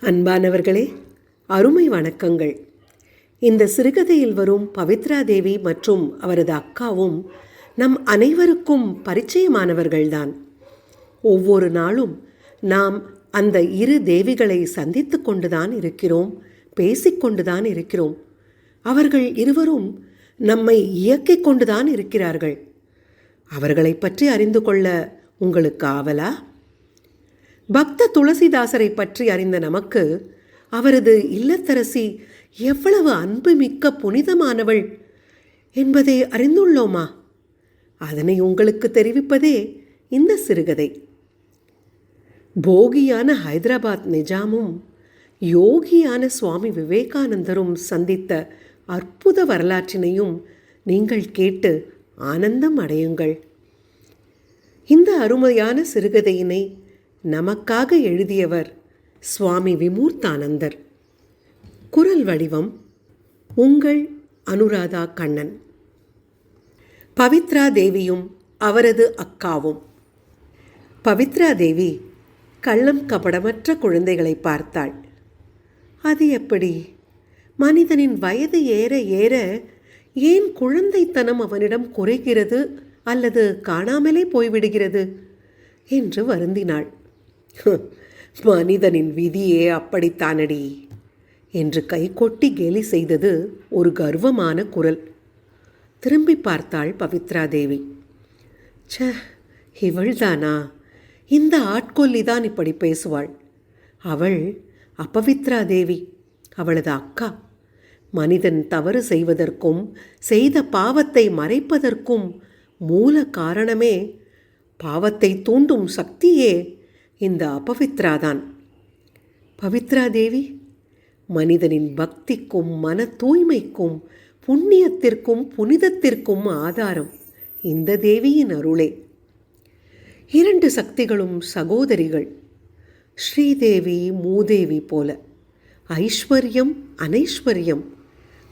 அன்பானவர்களே அருமை வணக்கங்கள். இந்த சிறுகதையில் வரும் பவித்ரா தேவி மற்றும் அவரது அக்காவும் நம் அனைவருக்கும் பரிச்சயமானவர்கள்தான். ஒவ்வொரு நாளும் நாம் அந்த இரு தேவிகளை சந்தித்து கொண்டுதான் இருக்கிறோம் பேசிக்கொண்டுதான் இருக்கிறோம். அவர்கள் இருவரும் நம்மை இயக்கிக் கொண்டுதான் இருக்கிறார்கள். அவர்களை பற்றி அறிந்து கொள்ள உங்களுக்கு ஆவலா? பக்த துளசிதாசரை பற்றி அறிந்த நமக்கு அவரது இல்லத்தரசி எவ்வளவு அன்புமிக்க புனிதமானவள் என்பதை அறிந்துள்ளோமா? அதனை உங்களுக்கு தெரிவிப்பதே இந்த சிறுகதை. போகியான ஹைதராபாத் நிஜாமும் யோகியான சுவாமி விவேகானந்தரும் சந்தித்த அற்புத வரலாற்றினையும் நீங்கள் கேட்டு ஆனந்தம் அடையுங்கள். இந்த அருமையான சிறுகதையினை நமக்காக எழுதியவர் சுவாமி விமூர்த்தானந்தர். குரல் வடிவம் உங்கள் அனுராதா கண்ணன். பவித்ரா தேவியும் அவரது அக்காவும். பவித்ரா தேவி கள்ளம் கபடமற்ற குழந்தைகளை பார்த்தாள். அது எப்படி? மனிதனின் வயது ஏற ஏற ஏன் குழந்தைத்தனம் அவனிடம் குறைகிறது அல்லது காணாமலே போய்விடுகிறது? என்று வருந்தினாள். மனிதனின் விதியே அப்படித்தானடி என்று கைகொட்டி கேலி செய்தது ஒரு கர்வமான குரல். திரும்பி பார்த்தாள் பவித்ரா தேவி ச்ச இவள்தானா? இந்த ஆட்கொல்லிதான் இப்படி பேசுவாள். அவள் அபவித்ரா தேவி அவளது அக்கா. மனிதன் தவறு செய்வதற்கும் செய்த பாவத்தை மறைப்பதற்கும் மூல காரணமே பாவத்தை தூண்டும் சக்தியே இந்த அபவித்ராதான். பவித்ரா தேவி மனிதனின் பக்திக்கும் மன தூய்மைக்கும் புண்ணியத்திற்கும் புனிதத்திற்கும் ஆதாரம் இந்த தேவியின் அருளே. இரண்டு சக்திகளும் சகோதரிகள் ஸ்ரீதேவி மூதேவி போல. ஐஸ்வர்யம் அனைஸ்வர்யம்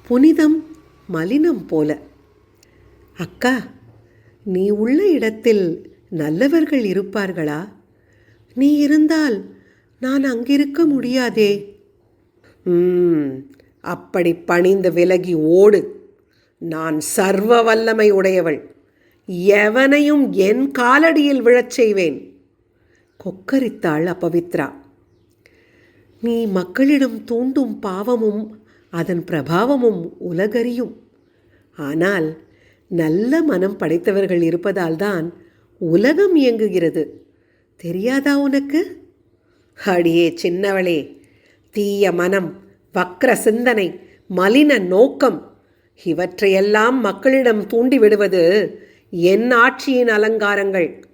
புனிதம் மலினம் போல. அக்கா நீ உள்ள இடத்தில் நல்லவர்கள் இருப்பார்களா? நீ இருந்தால் நான் அங்கிருக்க முடியாதே. ம் அப்படி பணிந்து விலகி ஓடு. நான் சர்வ வல்லமை உடையவள். எவனையும் என் காலடியில் விழச் செய்வேன். கொக்கரித்தாள் அபவித்ரா. நீ மக்களிடம் தூண்டும் பாவமும் அதன் பிரபாவமும் உலகறியும். ஆனால் நல்ல மனம் படைத்தவர்கள் இருப்பதால்தான் உலகம் இயங்குகிறது. தெரியாதா உனக்கு? அடியே சின்னவளே தீய மனம் வக்ர சிந்தனை மலின நோக்கம் இவற்றையெல்லாம் மக்களிடம் தூண்டிவிடுவது என் ஆட்சியின் அலங்காரங்கள்.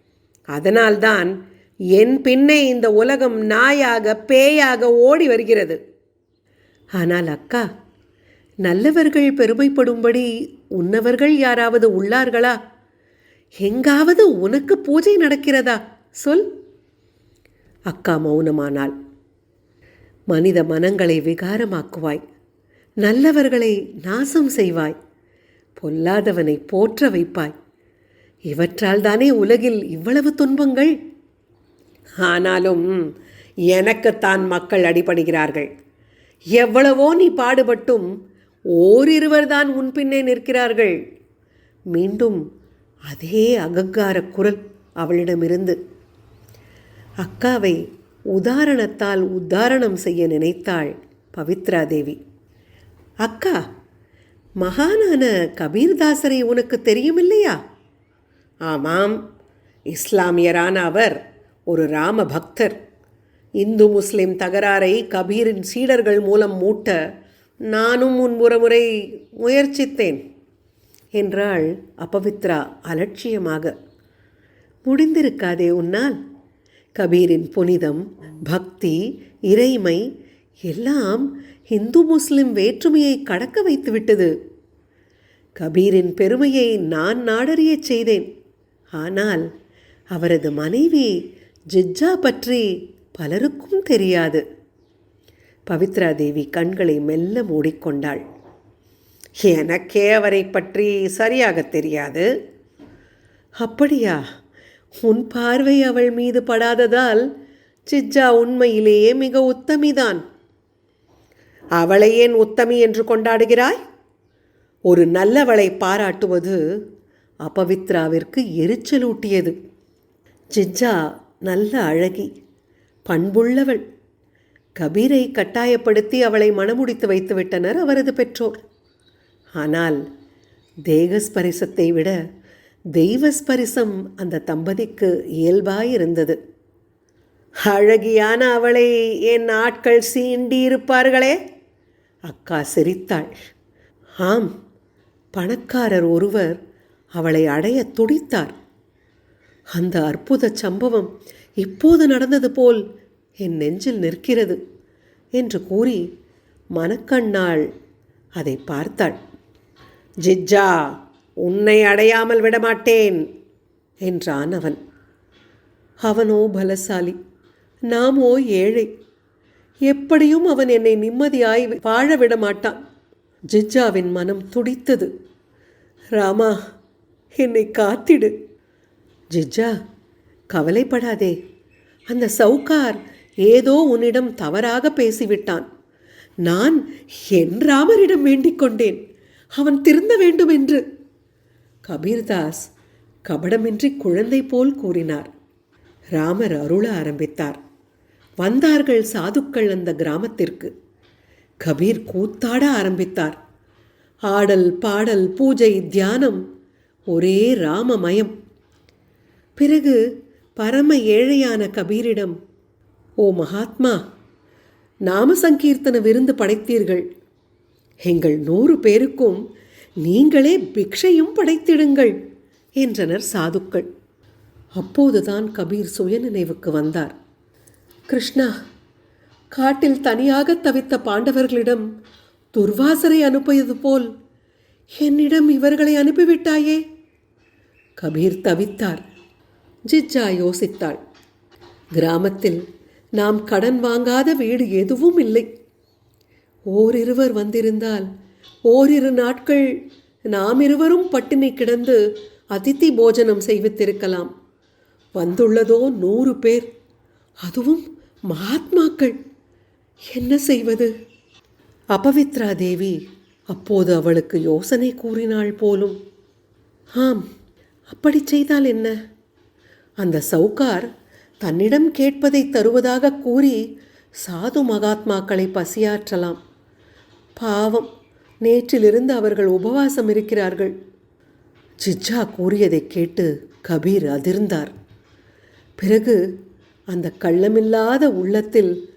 அதனால்தான் என் பின்னே இந்த உலகம் நாயாக பேயாக ஓடி வருகிறது. ஆனால் அக்கா நல்லவர்கள் பெருமைப்படும்படி உன்னவர்கள் யாராவது உள்ளார்களா? எங்காவது உனக்கு பூஜை நடக்கிறதா? சொல். அக்கா மௌனமானாள். மனித மனங்களை விகாரமாக்குவாய். நல்லவர்களை நாசம் செய்வாய். பொல்லாதவனை போற்ற வைப்பாய். இவற்றால் தானே உலகில் இவ்வளவு துன்பங்கள்? ஆனாலும் எனக்குத்தான் மக்கள் அடிபடுகிறார்கள் எவ்வளவோ நீ பாடுபட்டும் ஓரிருவர்தான் உன் பின்னே நிற்கிறார்கள். மீண்டும் அதே அகங்கார குரல் அவளிடமிருந்து. அக்காவை உதாரணத்தால் உத்தாரணம் செய்ய நினைத்தாள் பவித்ரா தேவி அக்கா மகானான கபீர்தாசரை உனக்கு தெரியுமில்லையா? ஆமாம் இஸ்லாமியரான அவர் ஒரு ராம பக்தர் இந்து முஸ்லிம் தகராறை கபீரின் சீடர்கள் மூலம் மூட்ட நானும் உன் ஒருமுறை முயற்சித்தேன் என்றாள் அபவித்ரா அலட்சியமாக. முடிந்திருக்காதே உன்னால்? கபீரின் புனிதம் பக்தி இறைமை எல்லாம் இந்து முஸ்லிம் வேற்றுமையை கடக்க வைத்துவிட்டது. கபீரின் பெருமையை நான் நாடறியச் செய்தேன். ஆனால் அவரது மனைவி ஜிஜ்ஜா பற்றி பலருக்கும் தெரியாது. பவித்ரா தேவி கண்களை மெல்ல மூடிக்கொண்டாள். எனக்கே அவரை பற்றி சரியாக தெரியாது. அப்படியா? உன் பார்வை அவள் மீது படாததால் சிஜ்ஜா உண்மையிலேயே மிக உத்தமிதான். அவளை ஏன் உத்தமி என்று கொண்டாடுகிறாய்? ஒரு நல்லவளை பாராட்டுவது அபவித்ராவிற்கு எரிச்சலூட்டியது. ஜிஜ்ஜா நல்ல அழகி பண்புள்ளவள். கபீரை கட்டாயப்படுத்தி அவளை மணமுடித்து வைத்துவிட்டனர் அவரது பெற்றோர். ஆனால் தேகஸ்பரிசத்தை விட தெய்வஸ்பரிசம் அந்த தம்பதிக்கு இயல்பாயிருந்தது. அழகியான அவளை என் ஆட்கள் சீண்டி இருப்பார்களே அக்கா சிரித்தாள். ஆம் பணக்காரர் ஒருவர் அவளை அடைய துடித்தார். அந்த அற்புத சம்பவம் இப்போது நடந்தது போல் என் நெஞ்சில் நிற்கிறது என்று கூறி மனக்கண்ணாள் அதை பார்த்தாள். ஜிஜ்ஜா! உன்னை அடையாமல் விடமாட்டேன் என்றான் அவன். அவனோ பலசாலி நாமோ ஏழை. எப்படியும் அவன் என்னை நிம்மதியாய் வாழ விட மாட்டான் மனம் துடித்தது. ராமா என்னை காத்திடு. ஜிஜா கவலைப்படாதே. அந்த சவுக்கார் ஏதோ உன்னிடம் தவறாக பேசிவிட்டான். நான் என் ராமரிடம் வேண்டிக் கொண்டேன். அவன் திருந்த வேண்டும் என்று கபீர்தாஸ் கபடமின்றி குழந்தை போல் கூறினார். ராமர் அருள ஆரம்பித்தார். வந்தார்கள் சாதுக்கள் அந்த கிராமத்திற்கு. கபீர் கூத்தாட ஆரம்பித்தார். ஆடல் பாடல் பூஜை தியானம் ஒரே ராமமயம். பிறகு பரம ஏழையான கபீரிடம் ஓ மகாத்மா நாம சங்கீர்த்தன விருந்து படைத்தீர்கள். எங்கள் நூறு பேருக்கும் நீங்களே பிக்ஷையும் படைத்திடுங்கள் என்றனர் சாதுக்கள். அப்போதுதான் கபீர் சுயநினைவுக்கு வந்தார். கிருஷ்ணா காட்டில் தனியாக தவித்த பாண்டவர்களிடம் துர்வாசரை அனுப்பியது போல் என்னிடம் இவர்களை அனுப்பிவிட்டாயே? கபீர் தவித்தார். ஜிஜா யோசித்தாள். கிராமத்தில் நாம் கடன் வாங்காத வீடு எதுவும் இல்லை. ஓரிருவர் வந்திருந்தால் ஓரிரு நாட்கள் நாம் இருவரும் பட்டினி கிடந்து அதித்தி போஜனம் செய்வித்திருக்கலாம். வந்துள்ளதோ நூறு பேர். அதுவும் மகாத்மாக்கள். என்ன செய்வது? அபவித்ரா தேவி அப்போது அவளுக்கு யோசனை கூறினாள் போலும். ஆம் அப்படி செய்தால் என்ன? அந்த சவுக்கார் தன்னிடம் கேட்பதை தருவதாக கூறி சாது மகாத்மாக்களை பசியாற்றலாம். பாவம் நேற்றிலிருந்து அவர்கள் உபவாசம் இருக்கிறார்கள். ஜிஜா கூறியதைக் கேட்டு கபீர் அதிர்ந்தார். பிறகு அந்த கள்ளமில்லாத உள்ளத்தில்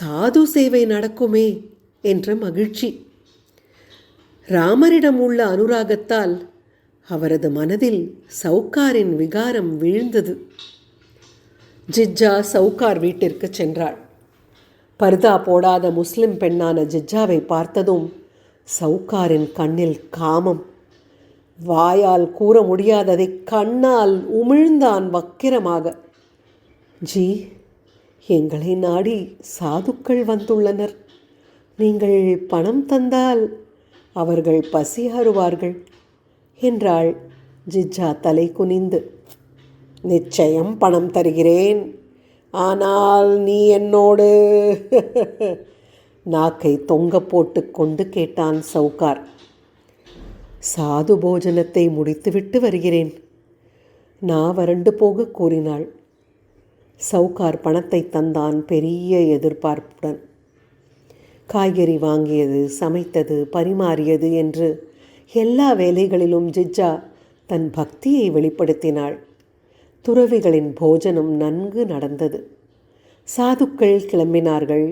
சாது சேவை நடக்குமே என்ற மகிழ்ச்சி. ராமரிடம் உள்ள அனுராகத்தால் அவரது மனதில் சவுக்காரின் விகாரம் வீழ்ந்தது. ஜிஜ்ஜா சவுக்கார் வீட்டிற்கு சென்றாள். பர்தா போடாத முஸ்லிம் பெண்ணான ஜிஜ்ஜாவை பார்த்ததும் சவுக்காரின் கண்ணில் காமம். வாயால் கூற முடியாததை கண்ணால் உமிழ்ந்தான் வக்கிரமாக. ஜி எங்களை நாடி சாதுக்கள் வந்துள்ளனர். நீங்கள் பணம் தந்தால் அவர்கள் பசியாறுவார்கள் என்றாள் ஜிஜா தலை குனிந்து. நிச்சயம் பணம் தருகிறேன். ஆனால் நீ என்னோடு நாக்கை தொங்க போட்டு கொண்டு கேட்டான் சவுக்கார் சாது போஜனத்தை முடித்துவிட்டு வருகிறேன். நான் வறண்டு போக கூறினாள். சவுக்கார் பணத்தை தந்தான் பெரிய எதிர்பார்ப்புடன். காய்கறி வாங்கியது சமைத்தது பரிமாறியது என்று எல்லா வேலைகளிலும் ஜிஜா தன் பக்தியை வெளிப்படுத்தினாள். துறவிகளின் போஜனம் நன்கு நடந்தது. சாதுக்கள் கிளம்பினார்கள்.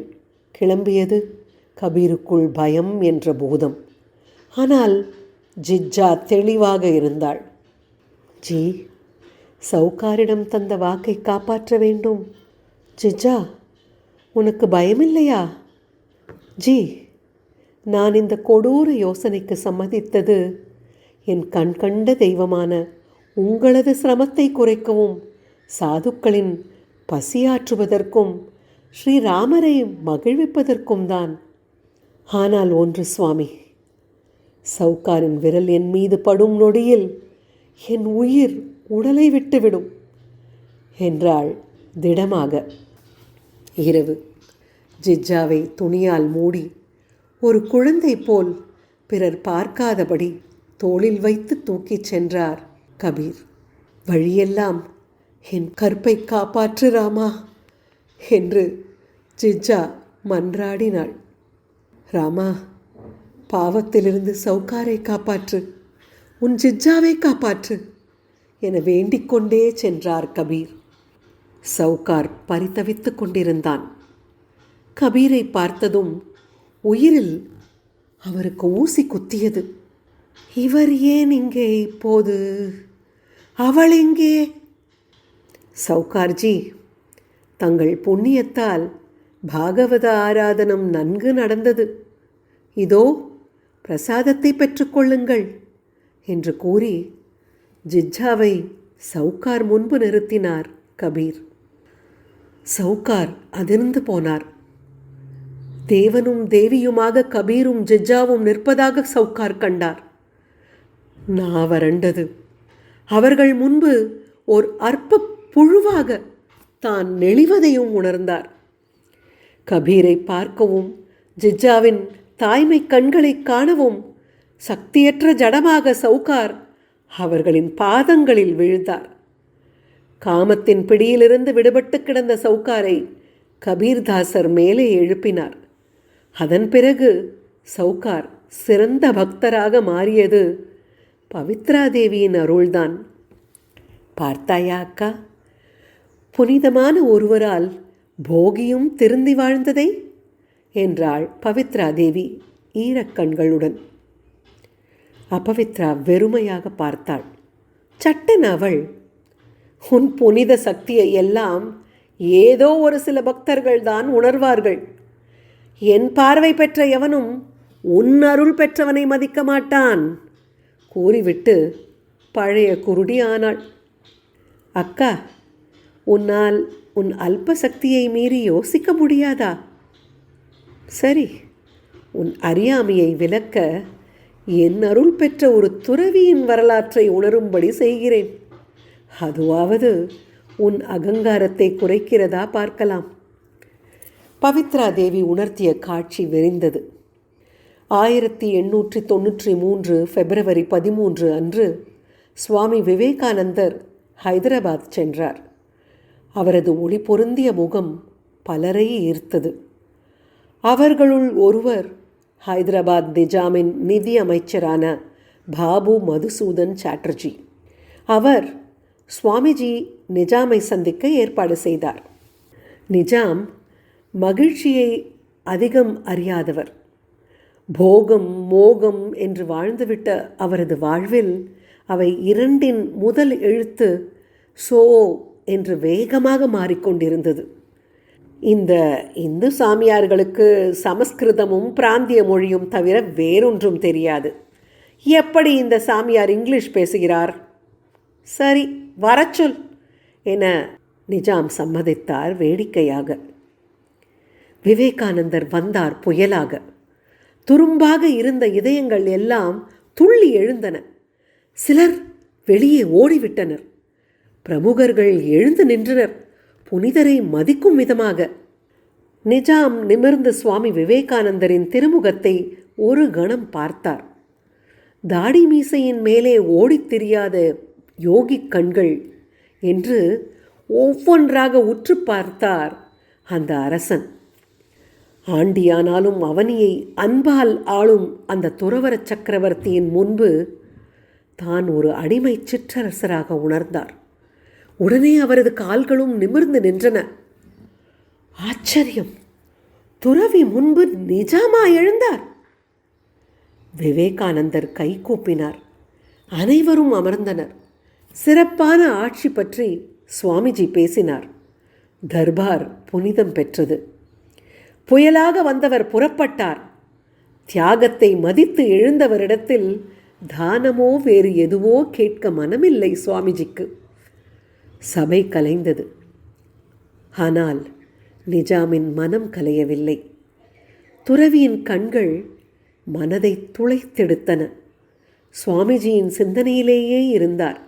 கிளம்பியது கபீருக்குள் பயம் என்ற பூதம். ஆனால் ஜிஜ்ஜா தெளிவாக இருந்தாள். ஜி சவுக்காரிடம் தந்த வாக்கை காப்பாற்ற வேண்டும். ஜிஜா உனக்கு பயமில்லையா? ஜி நான் இந்த கொடூர யோசனைக்கு சம்மதித்தது என் கண்கண்ட தெய்வமான உங்களது சிரமத்தை குறைக்கவும் சாதுக்களின் பசியாற்றுவதற்கும் ஸ்ரீராமரை மகிழ்விப்பதற்கும் தான். ஆனால் ஒன்று சுவாமி சவுக்காரின் விரல் என் மீது படும் நொடியில் என் உயிர் உடலை விட்டுவிடும் என்றாள் திடமாக. இரவு. ஜிஜாவை துணியால் மூடி ஒரு குழந்தை போல் பிறர் பார்க்காதபடி தோளில் வைத்து தூக்கிச் சென்றார் கபீர். வழியெல்லாம் என் கற்பை காப்பாற்று ராமா. என்று ஜிஜா மன்றாடினாள். ராமா பாவத்திலிருந்து சவுக்காரை காப்பாற்று. உன் ஜிஜாவை காப்பாற்று. என வேண்டிக் கொண்டே சென்றார் கபீர். சவுக்கார் பரிதவித்து கொண்டிருந்தான். கபீரை பார்த்ததும் உயிரில் அவருக்கு ஊசி குத்தியது. இவர் ஏன் இங்கே இப்போது? அவள் எங்கே? சவுகார்ஜி தங்கள் புண்ணியத்தால் பாகவத ஆராதனம் நன்கு நடந்தது. இதோ பிரசாதத்தை பெற்றுக்கொள்ளுங்கள் என்று கூறி ஜிஜ்ஜாவை சவுக்கார் முன்பு நிறுத்தினார் கபீர். சவுக்கார் அதிர்ந்து போனார். தேவனும் தேவியுமாக கபீரும் ஜிஜ்ஜாவும் நிற்பதாக சவுக்கார் கண்டார். நான் வறண்டது அவர்கள் முன்பு ஓர் அற்ப புழுவாக தான் நெளிவதையும் உணர்ந்தார். கபீரை பார்க்கவும் ஜிஜாவின் தாய்மை கண்களை காணவும் சக்தியற்ற ஜடமாக சவுகார் அவர்களின் பாதங்களில் விழுந்தார். காமத்தின் பிடியிலிருந்து விடுபட்டு கிடந்த சவுகாரை கபீர்தாசர் மேலே எழுப்பினார். அதன் பிறகு சவுகார் சிறந்த பக்தராக மாறியது பவித்ராதேவியின் அருள்தான். பார்த்தாயா அக்கா? புனிதமான ஒருவரால் போகியும் திருந்தி வாழ்ந்ததை? என்றாள் பவித்ரா தேவி ஈரக்கண்களுடன். அபவித்ரா வெறுமையாக பார்த்தாள். சட்டன் அவள் உன் புனித சக்தியை எல்லாம் ஏதோ ஒரு சில பக்தர்கள் தான் உணர்வார்கள். என் பார்வை பெற்ற எவனும் உன் அருள் பெற்றவனை மதிக்க மாட்டான் கூறிவிட்டு பழைய குருடி ஆனாள். அக்கா உன்னால் உன் அல்ப சக்தியை மீறி யோசிக்க முடியாதா? சரி உன் அறியாமையை விளக்க என் அருள் பெற்ற ஒரு துறவியின் வரலாற்றை உணரும்படி செய்கிறேன். அதுவாவது உன் அகங்காரத்தை குறைக்கிறதா பார்க்கலாம். பவித்ரா தேவி உணர்த்திய காட்சி விரிந்தது. ஆயிரத்தி எண்ணூற்றி தொன்னூற்றி மூன்று பிப்ரவரி பதிமூன்று அன்று சுவாமி விவேகானந்தர் ஹைதராபாத் சென்றார். அவரது ஒளி பொருந்திய முகம் பலரை ஈர்த்தது. அவர்களுள் ஒருவர் ஹைதராபாத் நிஜாமின் நிதி அமைச்சரான பாபு மதுசூதன் சாட்டர்ஜி. அவர் சுவாமிஜி நிஜாமை சந்திக்க ஏற்பாடு செய்தார். நிஜாம் மகிழ்ச்சியை அதிகம் அறியாதவர். போகம் மோகம் என்று வாழ்ந்துவிட்ட அவரது வாழ்வில் அவை இரண்டின் முதல் எழுத்து சோ என்று வேகமாக மாறிக்கொண்டிருந்தது. இந்த இந்து சாமியார்களுக்கு சமஸ்கிருதமும் பிராந்திய மொழியும் தவிர வேறொன்றும் தெரியாது. எப்படி இந்த சாமியார் இங்கிலீஷ் பேசுகிறார்? சரி வரச்சொல் என நிஜாம் சம்மதித்தார் வேடிக்கையாக. விவேகானந்தர் வந்தார் புயலாக. துரும்பாக இருந்த இதயங்கள் எல்லாம் துள்ளி எழுந்தன. சிலர் வெளியே ஓடிவிட்டனர். பிரமுகர்கள் எழுந்து நின்றனர். புனிதரை மதிக்கும் விதமாக நிஜாம் நிமிர்ந்த சுவாமி விவேகானந்தரின் திருமுகத்தை ஒரு கணம் பார்த்தார். தாடி மீசையின் மேலே ஓடித் தெரியாத யோகிக் கண்கள் என்று ஒவ்வொன்றாக உற்று பார்த்தார் அந்த அரசன். ஆண்டியானாலும் அவனியை அன்பால் ஆளும் அந்த துறவர சக்கரவர்த்தியின் முன்பு தான் ஒரு அடிமை சிற்றரசராக உணர்ந்தார். உடனே அவரது கால்களும் நிமிர்ந்து நின்றன. ஆச்சரியம். துறவி முன்பு நிஜாமா எழுந்தார். விவேகானந்தர் கை கூப்பினார். அனைவரும் அமர்ந்தனர். சிறப்பான ஆட்சி பற்றி சுவாமிஜி பேசினார். தர்பார் புனிதம் பெற்றது. புயலாக வந்தவர் புறப்பட்டார். தியாகத்தை மதித்து எழுந்தவரிடத்தில் தானமோ வேறு எதுவோ கேட்க மனமில்லை சுவாமிஜிக்கு. சபை கலைந்தது. ஆனால் நிஜாமின் மனம் கலையவில்லை. துறவியின் கண்கள் மனதை துளைத்தெடுத்தன. சுவாமிஜியின் சிந்தனையிலேயே இருந்தார்.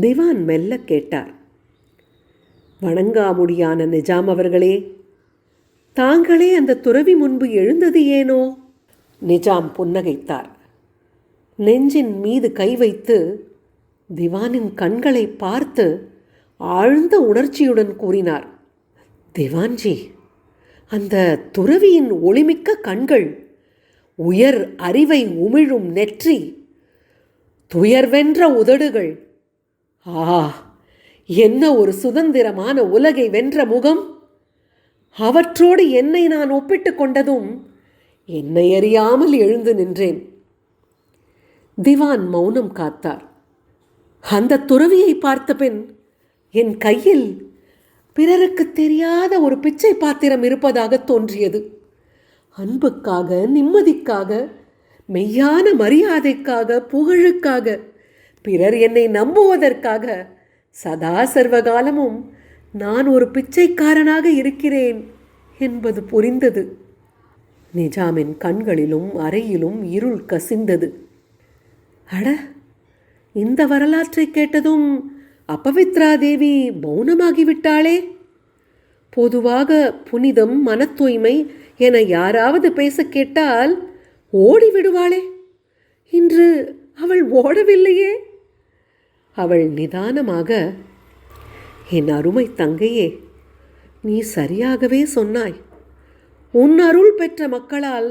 திவான் மெல்ல கேட்டார் வணங்காமுடியான நிஜாம் அவர்களே தாங்களே அந்த துறவி முன்பு எழுந்தது ஏனோ? நிஜாம் புன்னகைத்தார். நெஞ்சின் மீது கை வைத்து திவானின் கண்களை பார்த்து ஆழ்ந்த உணர்ச்சியுடன் கூறினார் திவான்ஜி அந்த துறவியின் ஒளிமிக்க கண்கள் உயர் அறிவை உமிழும் நெற்றி துயர்வென்ற உதடுகள். ஆ என்ன ஒரு சுதந்திரமான உலகை வென்ற முகம்! அவற்றோடு என்னை நான் ஒப்பிட்டு கொண்டதும் என்னை அறியாமல் எழுந்து நின்றேன். திவான் மௌனம் காத்தார். அந்த துறவியை பார்த்த பின் என் கையில் பிறருக்கு தெரியாத ஒரு பிச்சை பாத்திரம் இருப்பதாக தோன்றியது. அன்புக்காக நிம்மதிக்காக மெய்யான மரியாதைக்காக புகழுக்காக பிறர் என்னை நம்புவதற்காக சதா சர்வகாலமும் நான் ஒரு பிச்சைக்காரனாக இருக்கிறேன் என்பது புரிந்தது. நிஜாமின் கண்களிலும் அறையிலும் இருள் கசிந்தது. அட இந்த வரலாற்றை கேட்டதும் அபவித்ரா தேவி மௌனமாகிவிட்டாளே. பொதுவாக புனிதம் மன தூய்மை என யாராவது பேச கேட்டால் ஓடி விடுவாளே இன்று அவள் ஓடவில்லையே. அவள் நிதானமாக என் அருமை தங்கையே நீ சரியாகவே சொன்னாய். உன் அருள் பெற்ற மக்களால்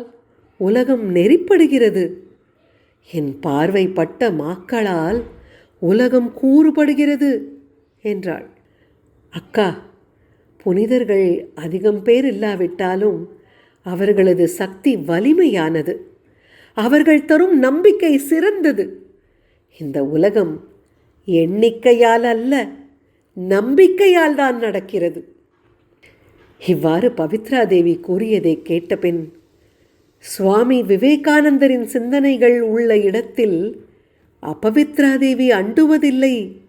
உலகம் நெறிப்படுகிறது. என் பார்வைப்பட்ட மாக்களால் உலகம் கூறுபடுகிறது என்றாள். அக்கா புனிதர்கள் அதிகம் பேர் இல்லாவிட்டாலும் அவர்களது சக்தி வலிமையானது. அவர்கள் தரும் நம்பிக்கை சிறந்தது. இந்த உலகம் எண்ணிக்கையால் அல்ல நம்பிக்கையால் தான் நடக்கிறது. இவ்வாறு பவித்ரா தேவி கூறியதை கேட்டபின் சுவாமி விவேகானந்தரின் சிந்தனைகள் உள்ள இடத்தில் அபவித்ரா தேவி அண்டுவதில்லை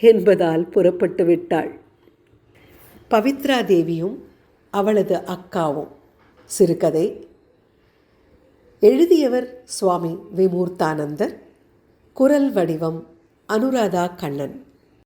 என்பதால் புறப்பட்டு விட்டாள். பவித்ரா தேவியும் அவளது அக்காவும். சிறுகதை. எழுதியவர் சுவாமி விமூர்த்தானந்தர். குரல் வடிவம் அனுராதா கண்ணன்.